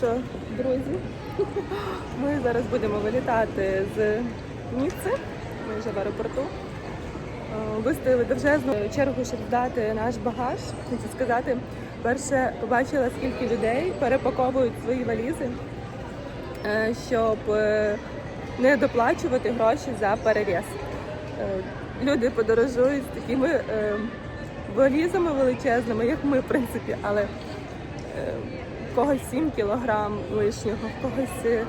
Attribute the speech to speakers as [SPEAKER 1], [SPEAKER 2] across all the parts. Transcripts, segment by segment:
[SPEAKER 1] що, друзі, ми зараз будемо вилітати з Ніцци. Ми вже в аеропорту. О, Виставили довжезну чергу, щоб здати наш багаж. Хочу сказати, перше побачила, скільки людей перепаковують свої валізи, е, щоб е, не доплачувати гроші за перевіз. Е, Люди подорожують з такими е, валізами величезними, як ми, в принципі, але е, в когось 7 кілограм лишнього, в когось е,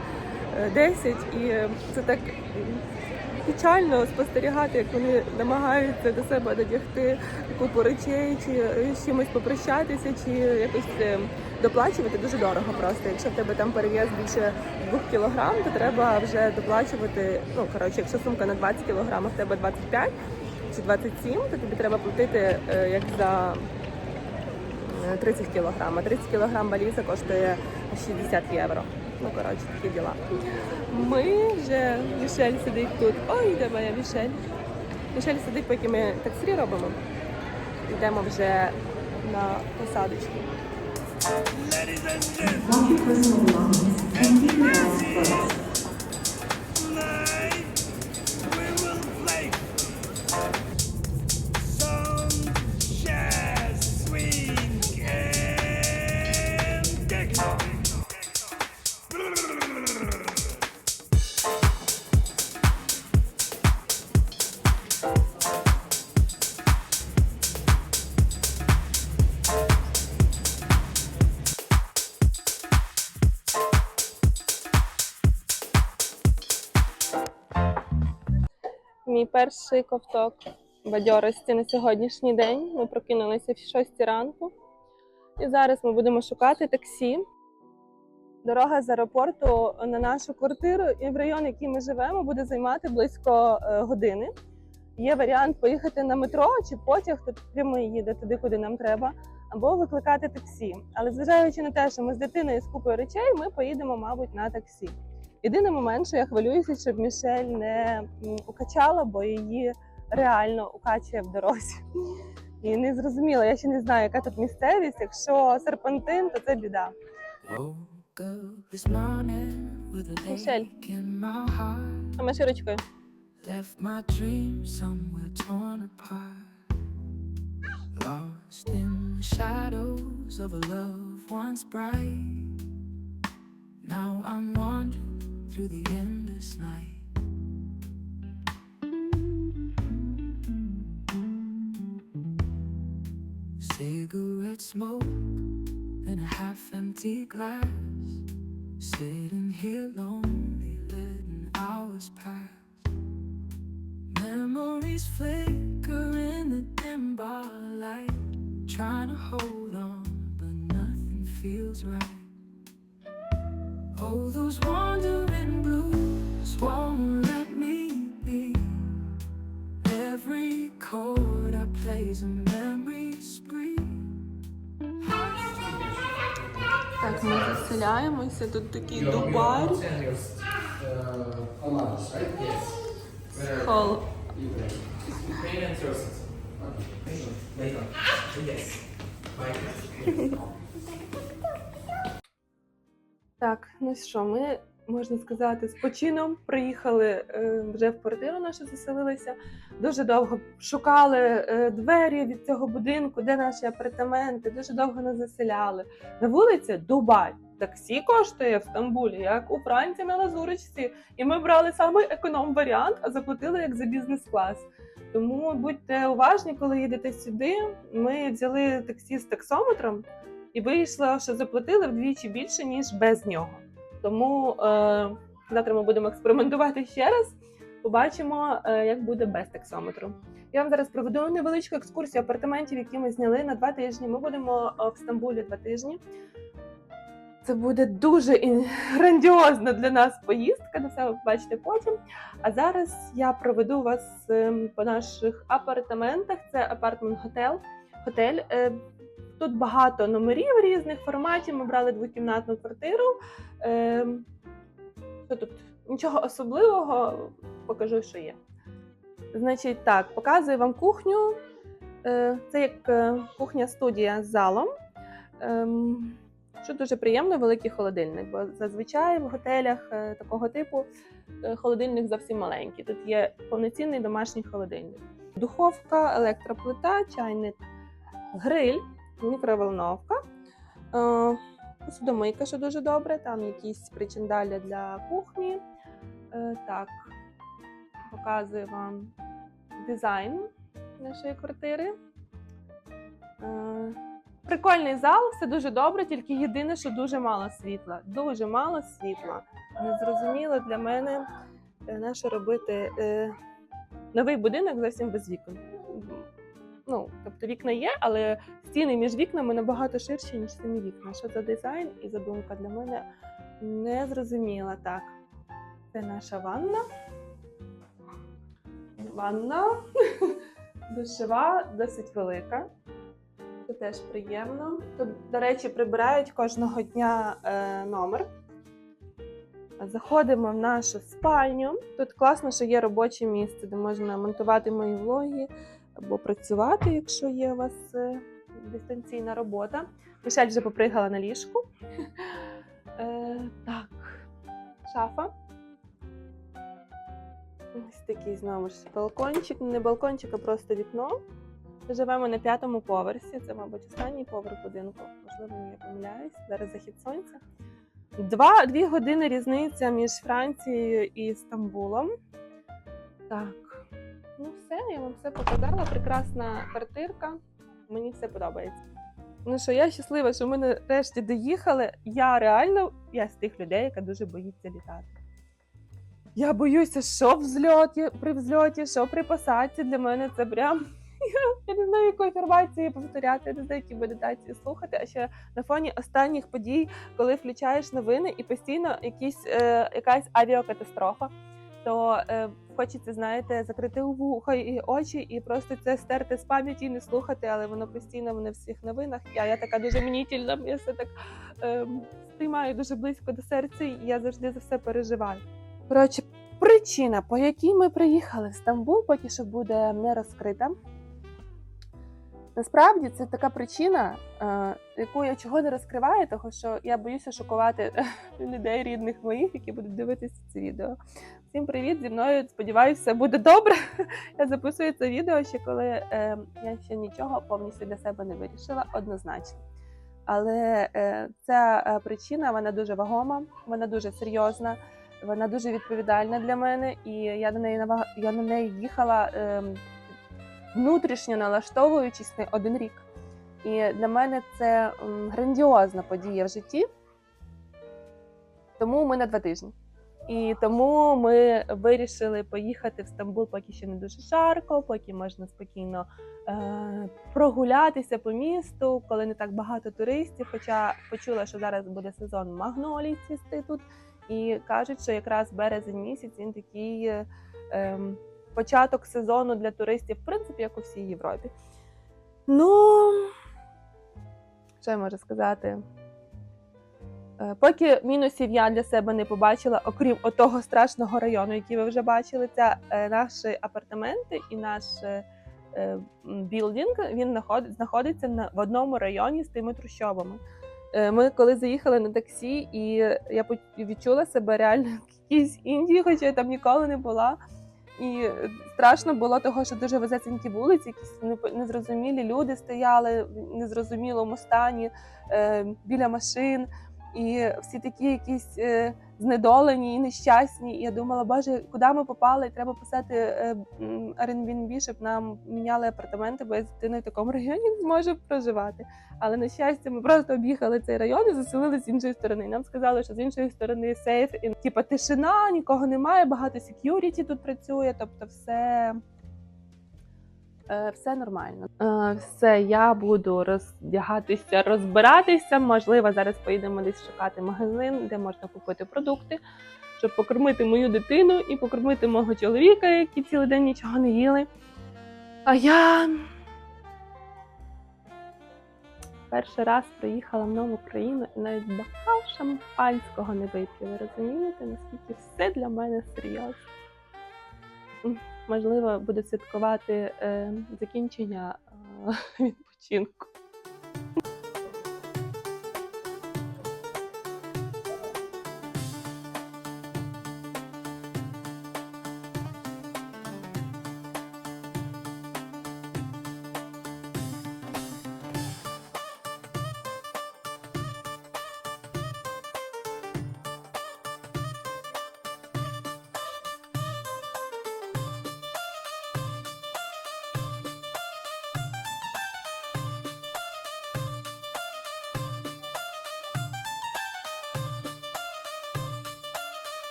[SPEAKER 1] 10. І е, це так печально спостерігати, як вони намагаються до себе додягти купу речей, чи е, з чимось попрощатися, чи якось е, доплачувати дуже дорого просто. Якщо в тебе там перев'яз більше 2 кілограм, то треба вже доплачувати. Ну коротше, якщо сумка на 20 кілограм, а в тебе 25 чи 27, то тобі треба платити е, як за е, 30 кілограм. А 30 кілограм валіза коштує 60 євро. Ну, коротше, такі діла. Ми вже, Мішель сидить тут. Ой, де моя Мішель. Мішель сидить, поки ми таксі робимо. Йдемо вже на посадочку.
[SPEAKER 2] Lock your personal
[SPEAKER 1] Мій перший ковток бадьорості на сьогоднішній день. Ми прокинулися в 6 ранку. І зараз ми будемо шукати таксі. Дорога з аеропорту на нашу квартиру і в район, який ми живемо, буде займати близько е, години. Є варіант поїхати на метро чи потяг, тут прямий їде туди, куди нам треба, або викликати таксі. Але зважаючи на те, що ми з дитиною з купою речей, ми поїдемо, мабуть, на таксі. Єдиний момент, що я хвилююся, щоб Мішель не укачала, бо її реально укачує в дорозі. І не зрозуміла, я ще не знаю, яка тут місцевість. Якщо серпантин, то це біда.
[SPEAKER 3] Heart.
[SPEAKER 1] А ми широчкою.
[SPEAKER 3] Lost in the shadows of a love once bright. Now I'm wandering through the endless night. Cigarette smoke and a half empty glass. Sitting here lonely, letting hours pass. Memories flicker in the dim bar light. Trying to hold on, but nothing feels right. Oh, those wandering
[SPEAKER 1] Ми заселяємося. Тут такий дубар. Хол. Так, ну що, ми можна сказати, з почином приїхали е, вже в квартиру нашу заселилися. Дуже довго шукали е, двері від цього будинку, де наші апартаменти. Дуже довго нас заселяли. На вулиці Дубай. Таксі коштує в Стамбулі, як у Франції на Лазурочці. І ми брали саме економ варіант, а заплатили як за бізнес-клас. Тому будьте уважні, коли їдете сюди. Ми взяли таксі з таксометром і вийшло, що заплатили вдвічі більше, ніж без нього. Тому е, завтра ми будемо експериментувати ще раз. Побачимо, е, як буде без таксометру. Я вам зараз проведу невеличку екскурсію апартаментів, які ми зняли на два тижні. Ми будемо е, в Стамбулі два тижні. Це буде дуже грандіозна для нас поїздка. На все ви побачите потім. А зараз я проведу вас ем, по наших апартаментах. Це апартмент-готель. Готель. Тут багато номерів різних форматів. Ми брали двокімнатну квартиру. Е, що тут? Нічого особливого, покажу, що є. Значить, так, показую вам кухню. Е, Це як е, кухня-студія з залом. Ем, Що дуже приємно, великий холодильник, бо зазвичай в готелях е, такого типу холодильник зовсім маленький. Тут є повноцінний домашній холодильник. Духовка, електроплита, чайник, гриль, мікроволновка, е, посудомийка, що дуже добре, там якісь причиндаля для кухні. Е, Так, показую вам дизайн нашої квартири. Е, Прикольний зал, все дуже добре, тільки єдине, що дуже мало світла. Дуже мало світла. Незрозуміло для мене, е, на що робити новий будинок зовсім без вікон. Ну, тобто вікна є, але стіни між вікнами набагато ширші, ніж самі вікна. Що за дизайн і задумка для мене не зрозуміла. Так, це наша ванна. Ванна душева, досить велика. Це теж приємно. Тут, до речі, прибирають кожного дня е, номер. Заходимо в нашу спальню. Тут класно, що є робоче місце, де можна монтувати мої влоги або працювати, якщо є у вас е, дистанційна робота. Мішель вже попригала на ліжку. Е, так, шафа. Ось такий знову ж балкончик, не балкончик, а просто вікно. Живемо на п'ятому поверсі. Це, мабуть, останній поверх будинку. Можливо, я помиляюсь. Зараз захід сонця. Два, дві години різниця між Францією і Стамбулом. Так, все, я вам все показала. Прекрасна квартирка. Мені все подобається. Ну що, я щаслива, що ми нарешті доїхали. Я реально я з тих людей, яка дуже боїться літати. Я боюся, що в зльоті, при взльоті, що при посадці. Для мене це прям. Я, не знаю, яку інформацію повторяти, я не знаю, які медитації слухати. А ще на фоні останніх подій, коли включаєш новини і постійно якісь, е, якась авіакатастрофа, то е, хочеться, знаєте, закрити вухо і очі і просто це стерти з пам'яті і не слухати, але воно постійно воно в всіх новинах. Я, я така дуже мнітільна, я все так ем, сприймаю дуже близько до серця, і я завжди за все переживаю. Коротше, причина, по якій ми приїхали в Стамбул, поки що буде не розкрита. Насправді це така причина, е, яку я чого не розкриваю, тому що я боюся шокувати людей рідних моїх, які будуть дивитися це відео. Всім привіт! Зі мною сподіваюся, все буде добре. Я записую це відео ще коли е, я ще нічого повністю для себе не вирішила однозначно. Але е, ця причина вона дуже вагома, вона дуже серйозна, вона дуже відповідальна для мене, і я до неї нава- я на неї їхала. Е, внутрішньо налаштовуючись не один рік. І для мене це грандіозна подія в житті. Тому ми на два тижні. І тому ми вирішили поїхати в Стамбул, поки ще не дуже жарко, поки можна спокійно е- прогулятися по місту, коли не так багато туристів. Хоча почула, що зараз буде сезон магнолій цвісти тут. І кажуть, що якраз березень місяць він такий. е, ем, початок сезону для туристів, в принципі, як у всій Європі. Ну, що я можу сказати? Е, Поки мінусів я для себе не побачила, окрім отого страшного району, який ви вже бачили, це наші апартаменти і наш е, е, білдинг, він знаходиться в одному районі з тими трущобами. Ми коли заїхали на таксі, і я відчула себе реально в якійсь Індії, хоча я там ніколи не була. І страшно було того, що дуже везесенькі вулиці, якісь незрозумілі люди стояли в незрозумілому стані е, біля машин, і всі такі якісь е, знедолені і нещасні. І я думала, боже, куди ми попали? Треба писати е, Airbnb, щоб нам міняли апартаменти, бо я з дитиною в такому районі не зможу проживати. Але на щастя, ми просто об'їхали цей район і заселилися з іншої сторони. Нам сказали, що з іншої сторони сейф, і типа тишина, нікого немає, багато сек'юріті тут працює, тобто все. Е, Все нормально. Е, Все, я буду роздягатися, розбиратися. Можливо, зараз поїдемо десь шукати магазин, де можна купити продукти, щоб покормити мою дитину і покормити мого чоловіка, які цілий день нічого не їли. А я перший раз приїхала в нову країну і навіть бокал шампанського не вип'ю. Ви розумієте, наскільки все для мене серйозно? Можливо, буде святкувати е, закінчення е, відпочинку.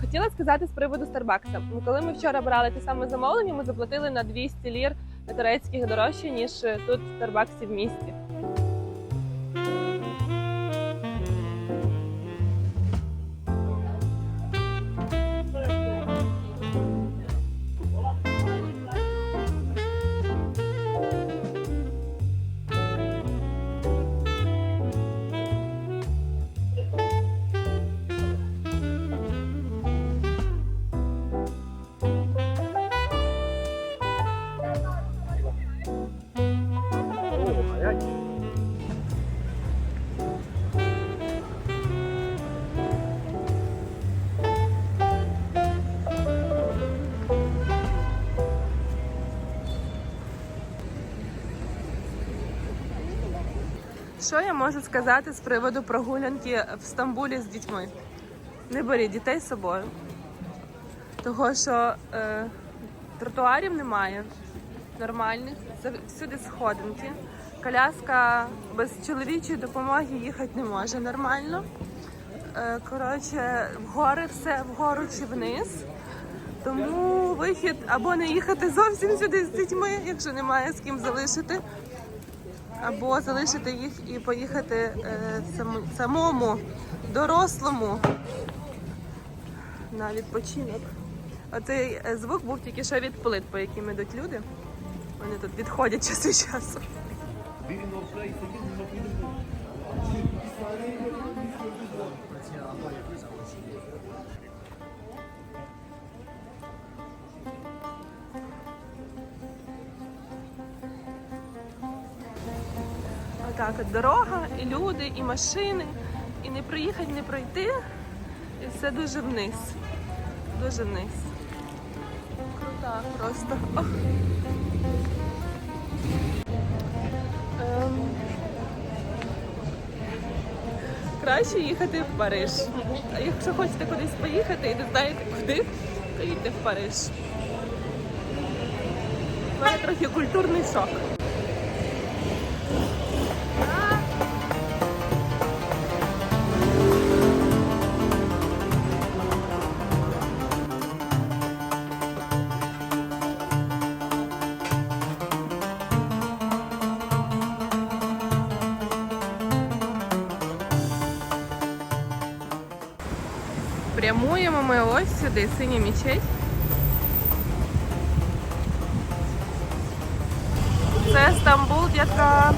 [SPEAKER 1] Хотіла сказати з приводу Старбакса. Ну, Коли ми вчора брали те саме замовлення, ми заплатили на 200 лір турецьких дорожче, ніж тут в Старбаксі в місті. Що я можу сказати з приводу прогулянки в Стамбулі з дітьми? Не беріть дітей з собою. Того, що е, тротуарів немає нормальних, всюди сходинки. Коляска без чоловічої допомоги їхати не може нормально. Е, коротше, вгори все вгору чи вниз. Тому вихід або не їхати зовсім сюди з дітьми, якщо немає з ким залишити або залишити їх і поїхати е, самому дорослому на відпочинок. Оцей е, звук був тільки що від плит, по яким ідуть люди. Вони тут відходять час від часу. Отак от дорога, і люди, і машини, і не проїхати, не пройти. І все дуже вниз. Дуже вниз. Крута просто. Ем. Краще їхати в Париж. А якщо хочете кудись поїхати і не знаєте куди, то їдьте в Париж. У трохи культурний шок. Прямуємо ми ось сюди, синя мечеть. Це Стамбул, яка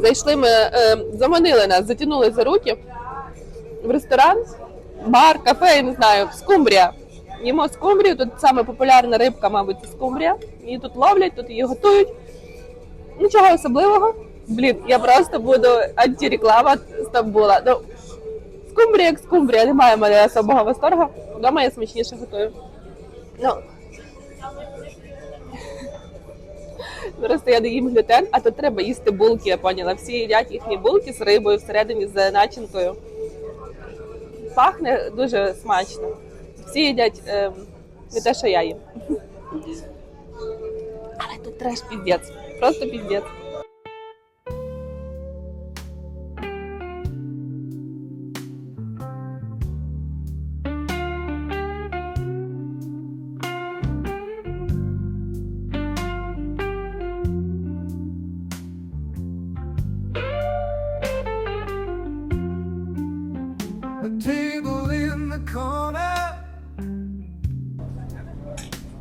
[SPEAKER 1] зайшли ми, е, заманили нас, затягнули за руки в ресторан, бар, кафе, я не знаю, скумбрія. Їмо скумбрію, тут саме популярна рибка, мабуть, скумбрія. Її тут ловлять, тут її готують. Нічого особливого. Блін, я просто буду антиреклама Стамбула. Ну, скумбрія як скумбрія, немає в мене особого восторгу. Вдома я смачніше готую. Ну, Просто їм глютен, а то треба їсти булки, я поняла. Всі їдять їхні булки з рибою всередині з начинкою. Пахне дуже смачно. Всі їдять е, не те, що я їм. Але тут треш піздець. Просто піздець.
[SPEAKER 4] A table in the corner,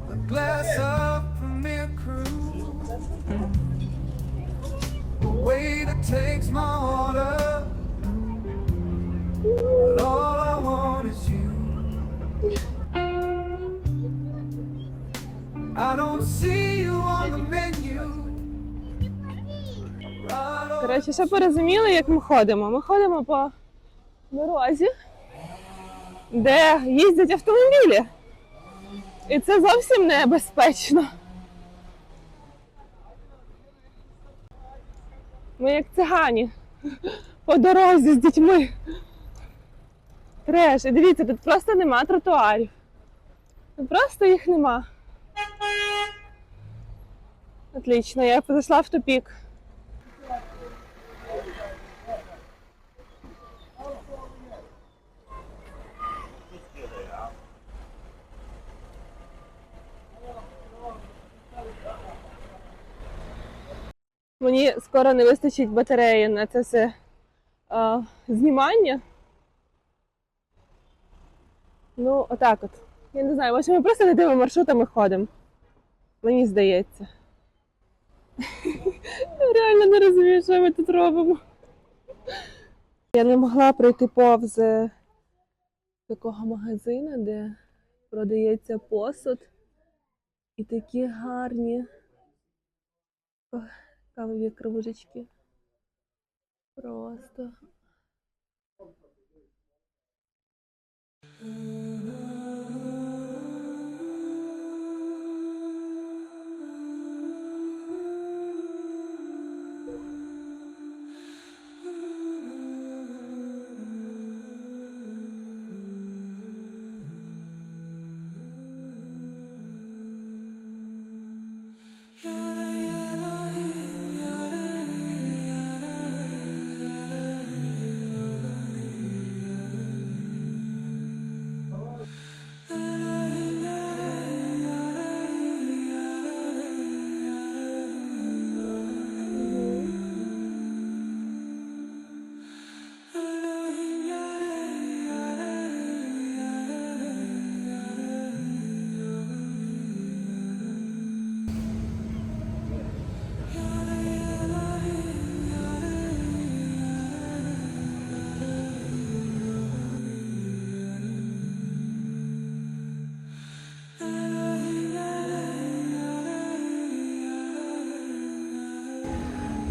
[SPEAKER 4] a glass of Premier Cruise, a waiter takes my order, but all I want is you. I don't see you on the menu. Right
[SPEAKER 1] Коротше, ще порозуміли, як ми ходимо. Ми ходимо по дорозі, де їздять автомобілі. І це зовсім небезпечно. Ми як цигані по дорозі з дітьми. Треш. І дивіться, тут просто нема тротуарів. Тут Просто їх нема. Отлично, я зайшла в тупік. Мені скоро не вистачить батареї на це все а, знімання. Ну, отак от. Я не знаю, може ми просто не тими маршрутами ходимо. Мені здається. Я реально не розумію, що ми тут робимо. Я не могла пройти повз такого магазину, де продається посуд і такі гарні ох, кавові кружечки. Просто.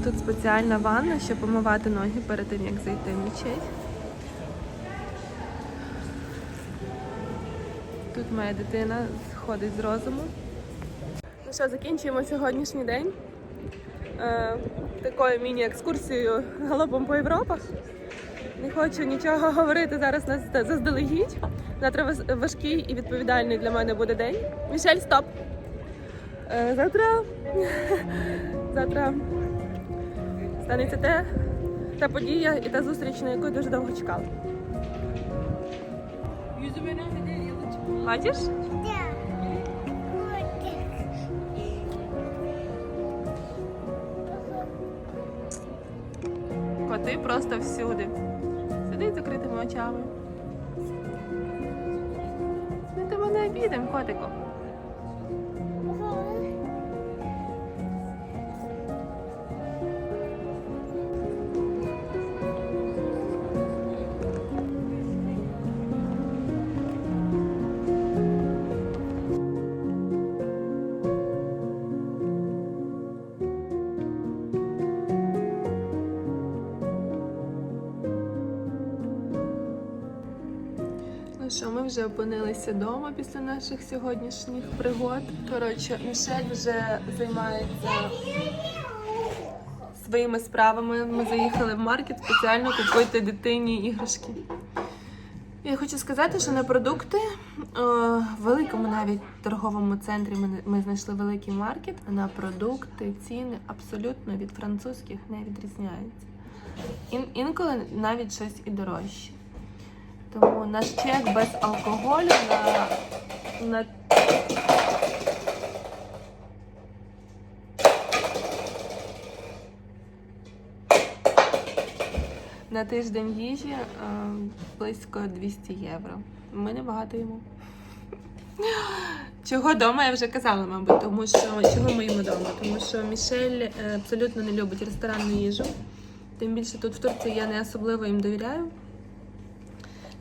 [SPEAKER 1] Тут спеціальна ванна, щоб помивати ноги перед тим, як зайти в мечеть. Тут моя дитина сходить з розуму. Ну що, закінчуємо сьогоднішній день е, такою міні-екскурсією галопом по Європах. Не хочу нічого говорити зараз заздалегідь. Завтра важкий і відповідальний для мене буде день. Мішель, стоп! Е, Завтра. Завтра станеться те, та подія і та зустріч, на яку дуже довго чекала. Бачиш? Коти просто всюди. Сидить закритими очами. Ми тебе не обідемо, котику. Опинилися вдома після наших сьогоднішніх пригод. Коротше, Мішель вже займається своїми справами. Ми заїхали в маркет спеціально купити дитині іграшки. Я хочу сказати, що на продукти е, в великому навіть торговому центрі ми, знайшли великий маркет. На продукти ціни абсолютно від французьких не відрізняються. Ін, інколи навіть щось і дорожче. Тому наш чек без алкоголю на, на на тиждень їжі е, близько 200 євро. Ми не багато їмо. Чого вдома я вже казала, мабуть, тому що чого ми їмо вдома? Тому що Мішель е, абсолютно не любить ресторанну їжу. Тим більше тут в Турції я не особливо їм довіряю.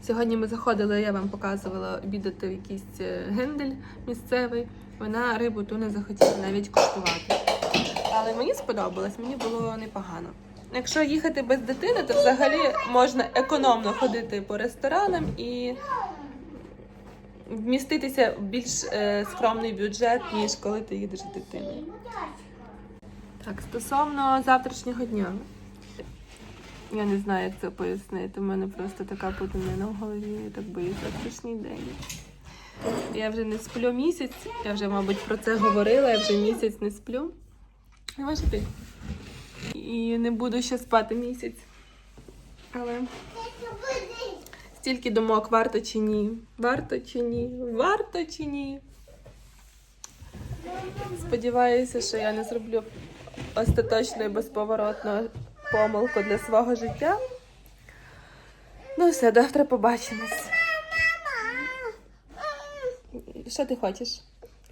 [SPEAKER 1] Сьогодні ми заходили, я вам показувала обідати в якийсь е, гендель місцевий. Вона рибу ту не захотіла навіть куштувати. Але мені сподобалось, мені було непогано. Якщо їхати без дитини, то взагалі можна економно ходити по ресторанам і вміститися в більш е, скромний бюджет, ніж коли ти їдеш з дитиною. Так, стосовно завтрашнього дня. Я не знаю, як це пояснити. У мене просто така путанина в голові, я так боюсь завтрашній день. Я вже не сплю місяць, я вже, мабуть, про це говорила, я вже місяць не сплю. Може. І не буду ще спати місяць. Але стільки думок, варто чи ні? Варто чи ні? Варто чи ні? Сподіваюся, що я не зроблю остаточну і безповоротну помилку для свого життя. Ну все, завтра побачимось. Що ти хочеш?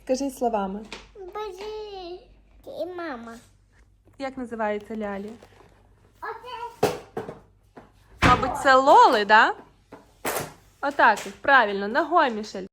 [SPEAKER 1] Кажи словами.
[SPEAKER 5] Бажи. І мама.
[SPEAKER 1] Як називається лялі? Мабуть, це лоли, да? Отак, правильно, ногой, Мішель.